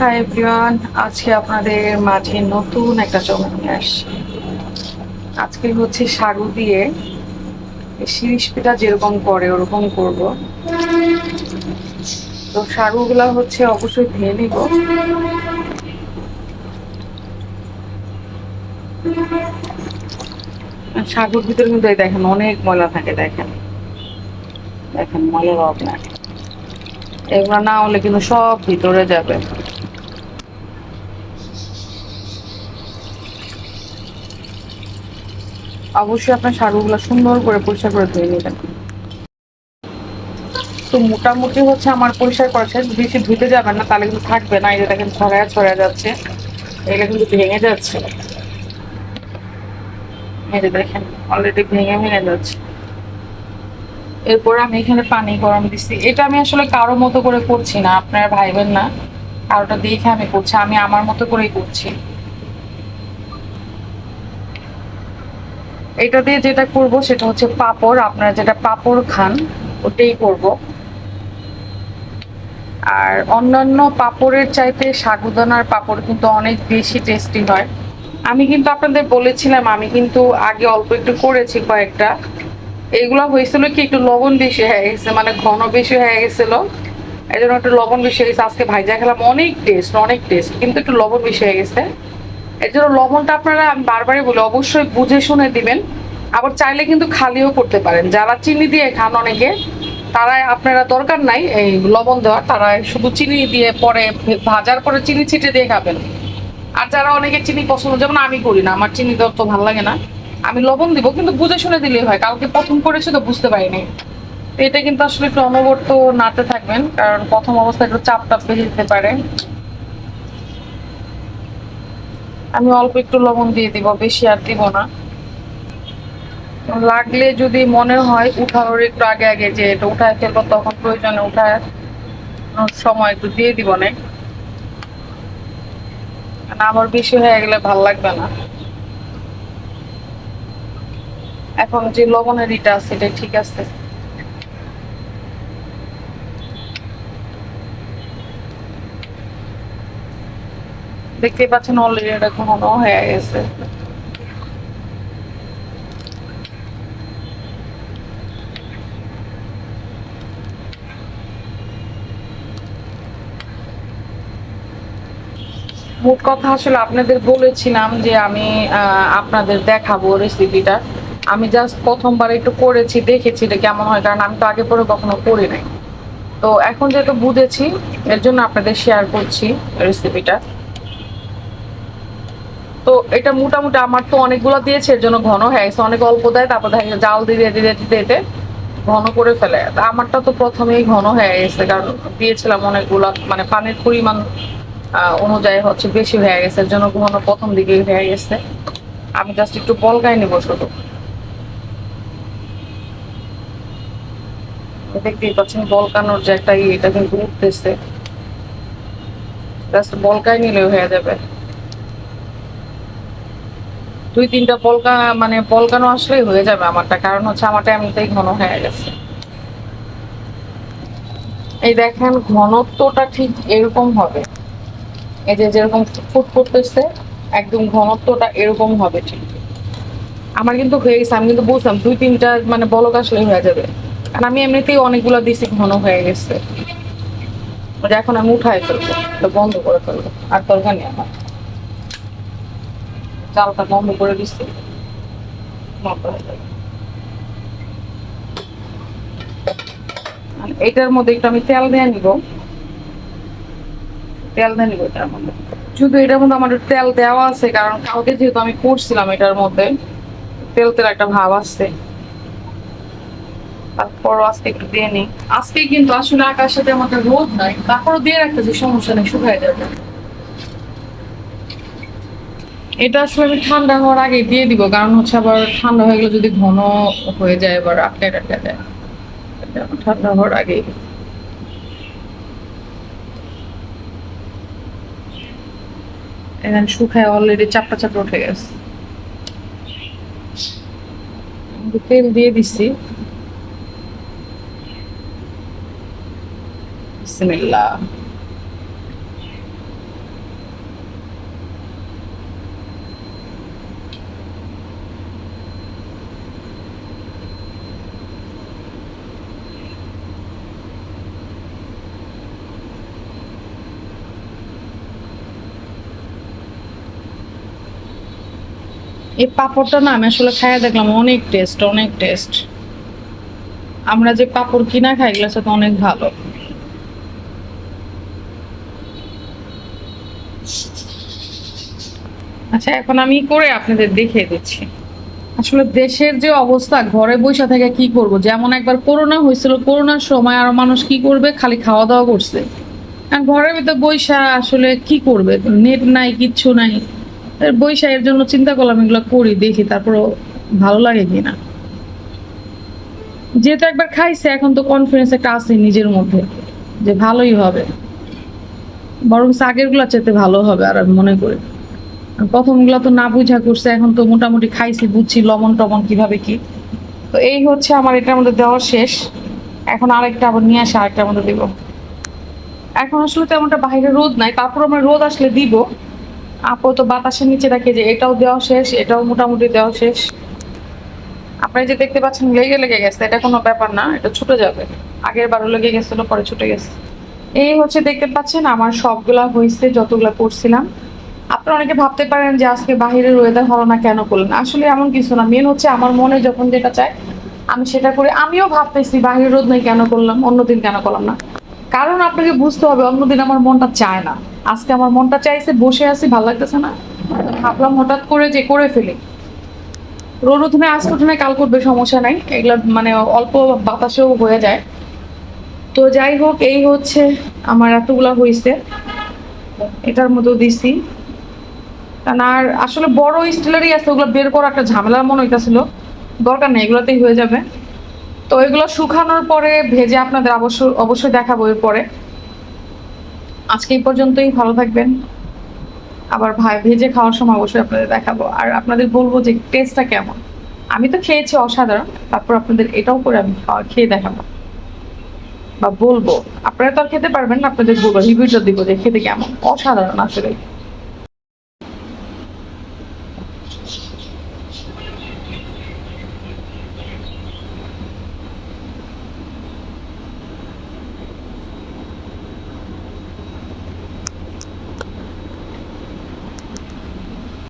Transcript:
Hi everyone আজকে আপনাদের মাঝে নতুন একটা চমক নিয়ে আজকে হচ্ছে সাগু দিয়ে শিরিষ যেরকম করে, ওরকম করব। তো সাগুগুলা হচ্ছে অবশ্যই ধুয়ে নিব। সাগুর ভিতরে কিন্তু দেখেন অনেক ময়লা থাকে, দেখেন। দেখেন ময়লার অভাব নাই এগুলো না হলে কিন্তু সব ভিতরে যাবে। অবশ্যই আপনার সারগুলো সুন্দর করে পরিষ্কার করে ধুয়ে নেবেন। তো মোটামুটি হচ্ছে আমার পরিষ্কার করা শেষ। বেশি ধুতে যাবেন না, তাহলে কিন্তু থাকবে না। এটা কিন্তু ছড়ায় ছড়া যাচ্ছে। এটা কিন্তু ভেঙে যাচ্ছে। দেখেন অলরেডি ভেঙে ভেঙে যাচ্ছে। এরপর আমি এখানে পানি গরম দিচ্ছি। এটা আমি আসলে কারও মতো করে করছি না, আপনারা ভাইবেন না। কারোটা দেখে আমি করছি। আমি আমার মতো করেই করছি। এটা দিয়ে যেটা করব সেটা হচ্ছে পাপড়। আপনারা যেটা পাপড় খান, ওটাই করব। আর অন্যান্য পাপড়ের চাইতে সাগুদানার পাপড় কিন্তু অনেক বেশি টেস্টি হয়। আমি কিন্তু আপনাদের বলেছিলাম, আমি কিন্তু আগে অল্প একটু করেছি কয়েকটা। এগুলো হয়েছিল কি, একটু লবণ বেশি হয়ে গেছে মানে ঘন বেশি হয়ে গেছিল। এই জন্য একটু লবণ বেশি হয়ে গেছে। আজকে ভাইজা খেলাম, অনেক টেস্ট অনেক টেস্ট কিন্তু একটু লবণ বেশি হয়ে গেছে। এর জন্য লবণটা আপনারা আমি বারবারই বলি, অবশ্যই বুঝে শুনে দিবেন। আবার চাইলে কিন্তু খালিও করতে পারেন। যারা চিনি দিয়ে খান অনেকে তারা আপনারা দরকার নাই এই লবণ দেওয়ার। তারা শুধু চিনি দিয়ে পরে ভাজার পরে চিনি ছিটে দিয়ে খাবেন। আর যারা অনেকে চিনি পছন্দ, যেমন আমি করি না, আমার চিনি দেওয়ার তো ভালো লাগে না। আমি লবণ দিব, কিন্তু বুঝে শুনে দিলেই হয়। কালকে প্রথম করেছি তো বুঝতে পারিনি। এটা কিন্তু আসলে একটু অনবর্ত নাতে থাকবেন, কারণ প্রথম অবস্থায় একটু চাপ টাপ বেশি যেতে পারে। আমি অল্প একটু লবণ দিয়ে দিব, বেশি আর দিব না। লাগলে যদি মনে হয় উঠানোর একটু আগে আগে যে এটা উঠায় ফেলব, তখন প্রয়োজনে উঠায় সময় একটু দিয়ে দিব না। আমার বেশি হয়ে গেলে ভালো লাগবে না। এখন যে লবণের ইটা আছে, এটা ঠিক আছে। দেখতেই পাচ্ছেন অলরেডি এটা ঘন হয়ে গেছে। মোট কথা আসলে আপনাদের বলেছিলাম যে আমি আপনাদের দেখাবো রেসিপিটা আমি জাস্ট প্রথমবার একটু করেছি, দেখেছি এটা কেমন হয়, কারণ আমি তো আগে পরে কখনো করি নাই। তো এখন যেহেতু বুঝেছি, এর জন্য আপনাদের শেয়ার করছি রেসিপিটা এটা মোটামুটি আমার তো অনেকগুলো দিয়েছে, এর জন্য ঘন হয়ে গেছে। অনেক অল্প দেয়, তারপর দেখা জাল দিয়ে দিয়ে দিতে দিতে ঘন করে ফেলে। তা আমারটা তো প্রথমেই ঘন হয়ে গেছে, কারণ দিয়েছিলাম অনেকগুলো মানে পানির পরিমাণ অনুযায়ী হচ্ছে বেশি হয়ে গেছে, এর জন্য ঘন প্রথম দিকেই হয়ে গেছে। আমি জাস্ট একটু বলকাই নিব শুধু। দেখতেই পাচ্ছেন বলকানোর যে একটা ইয়ে এটা কিন্তু উঠতেছে। জাস্ট বলকাই নিলেও হয়ে যাবে। দুই তিনটা পলকা মানে পলকানো আসলেই হয়ে যাবে আমারটা। কারণ হচ্ছে আমারটা এমনিতেই ঘন হয়ে গেছে। এই দেখেন, ঘনত্বটা ঠিক এরকম হবে। এই যে যেরকম ফুট করতেছে একদম ঘনত্বটা এরকম হবে ঠিক। আমার কিন্তু হয়ে গেছে, আমি কিন্তু বুঝলাম, দুই তিনটা মানে বলক আসলেই হয়ে যাবে। কারণ আমি এমনিতেই অনেকগুলো দিছি, ঘন হয়ে গেছে। এখন আমি উঠাই ফেলব, বন্ধ করে ফেলব, আর দরকার নেই আমার। চালটা বন্ধ করে দিচ্ছি। এটার মধ্যে একটু আমি তেল দিয়ে নিব। তেল দিয়ে নিব এটার মধ্যে। শুধু এটার মধ্যে আমার তেল দেওয়া আছে, কারণ কালকে যেহেতু আমি করছিলাম এটার মধ্যে তেল তেল একটা ভাব আসছে তারপরও আজকে একটু দিয়ে নিই। আজকে কিন্তু আসলে আকাশের সাথে একটা রোদ নাই, তারপরও দিয়ে রাখতেছি, সমস্যা নেই, শুকায় যাবে। এটা আসলে আমি ঠান্ডা হওয়ার আগে দিয়ে দিব, কারণ হচ্ছে আবার ঠান্ডা হয়ে গেলে যদি ঘন হয়ে যায় আবার আটকে আটকে যায় ঠান্ডা হওয়ার আগে এখানে শুকায় অলরেডি চাপটা চাপটা উঠে গেছে। তেল দিয়ে দিচ্ছি বিসমিল্লাহ। এই পাঁপড়টা না আমি আসলে খাইয়া দেখলাম, অনেক টেস্ট অনেক টেস্ট আমরা যে পাঁপড় কিনা খাই এগুলোর সাথে অনেক ভালো। আচ্ছা এখন আমি করে আপনাদের দেখিয়ে দিচ্ছি। আসলে দেশের যে অবস্থা, ঘরে বসে থেকে কি করব? যেমন একবার করোনা হয়েছিল, করোনার সময় আর মানুষ কি করবে? খালি খাওয়া দাওয়া করছে। আর ঘরের ভিতরে বৈশা আসলে কি করবে? নেট নাই, কিচ্ছু নাই। বৈশা জন্য চিন্তা করলাম, এগুলো করি দেখি তারপরও ভালো লাগে কিনা। যেহেতু একবার খাইছে, এখন তো কনফিডেন্স একটা আছে নিজের মধ্যে, যে ভালোই হবে। বরং আগেরগুলা চেতে ভালো হবে আর আমি মনে করি। প্রথমগুলো তো না বুঝা করছে, এখন তো মোটামুটি খাইছি, বুঝছি লবণ টবণ কীভাবে কি। তো এই হচ্ছে আমার, এটার মধ্যে দেওয়া শেষ। এখন আরেকটা আবার নিয়ে আসে, আরেকটার মধ্যে দিব। এখন আসলে তেমনটা বাইরে রোদ নাই, তারপর আমরা রোদ আসলে দিব। আপাতত বাতাসের নিচে রাখে যে এটাও দেওয়া শেষ, এটাও মোটামুটি দেওয়া শেষ। আপনারা যে দেখতে পাচ্ছেন লেগে লেগে গেছে, এটা কোনো ব্যাপার না, এটা ছুটে যাবে। আগের বারও লেগে গেছিল, পরে ছুটে গেছে। এই হচ্ছে দেখতে পাচ্ছেন, আমার সবগুলা হয়েছে যতগুলা করছিলাম। আপনারা অনেকে ভাবতে পারেন যে আজকে বাহিরের ওয়েদার হলো না কেন করলেন? আসলে এমন কিছু না মেন হচ্ছে আমার মনে যখন যেটা চায়, আমি সেটা করে। আমিও ভাবতেছি বাহিরের রোদ নেই কেন করলাম, অন্যদিন কেন করলাম না? কারণ আপনাকে বুঝতে হবে, অন্যদিন আমার মনটা চায় না। আজকে আমার মনটা চাইছে, বসে আছি, ভালো লাগতেছে না। ভাবলাম হঠাৎ করে যে করে ফেলি। রোদ উঠনে আজ উঠনে, কাল করবে, সমস্যা নাই। এগুলো মানে অল্প বাতাসেও হয়ে যায়। তো যাই হোক, এই হচ্ছে আমার এতগুলা হয়েছে এটার মধ্যেও দিছি। কারণ আর আসলে বড় স্টিলারই আছে, ওগুলো বের করা একটা ঝামেলার মনে হইতাছিল। দরকার নেই, এগুলোতেই হয়ে যাবে। তো এগুলো শুকানোর পরে ভেজে আপনাদের অবশ্য অবশ্যই দেখাবো এর পরে আজকে এই পর্যন্তই, ভালো থাকবেন। আবার ভাই, ভেজে খাওয়ার সময় অবশ্যই আপনাদের দেখাবো। আর আপনাদের বলব যে টেস্টটা কেমন। আমি তো খেয়েছি অসাধারণ, তারপর আপনাদের এটাও করে আমি খাওয়া খেয়ে দেখাবো। বা বলব, আপনারা তো আর খেতে পারবেন না, আপনাদের বলব রিভিউটা দিব যে খেতে কেমন। অসাধারণ আসলে।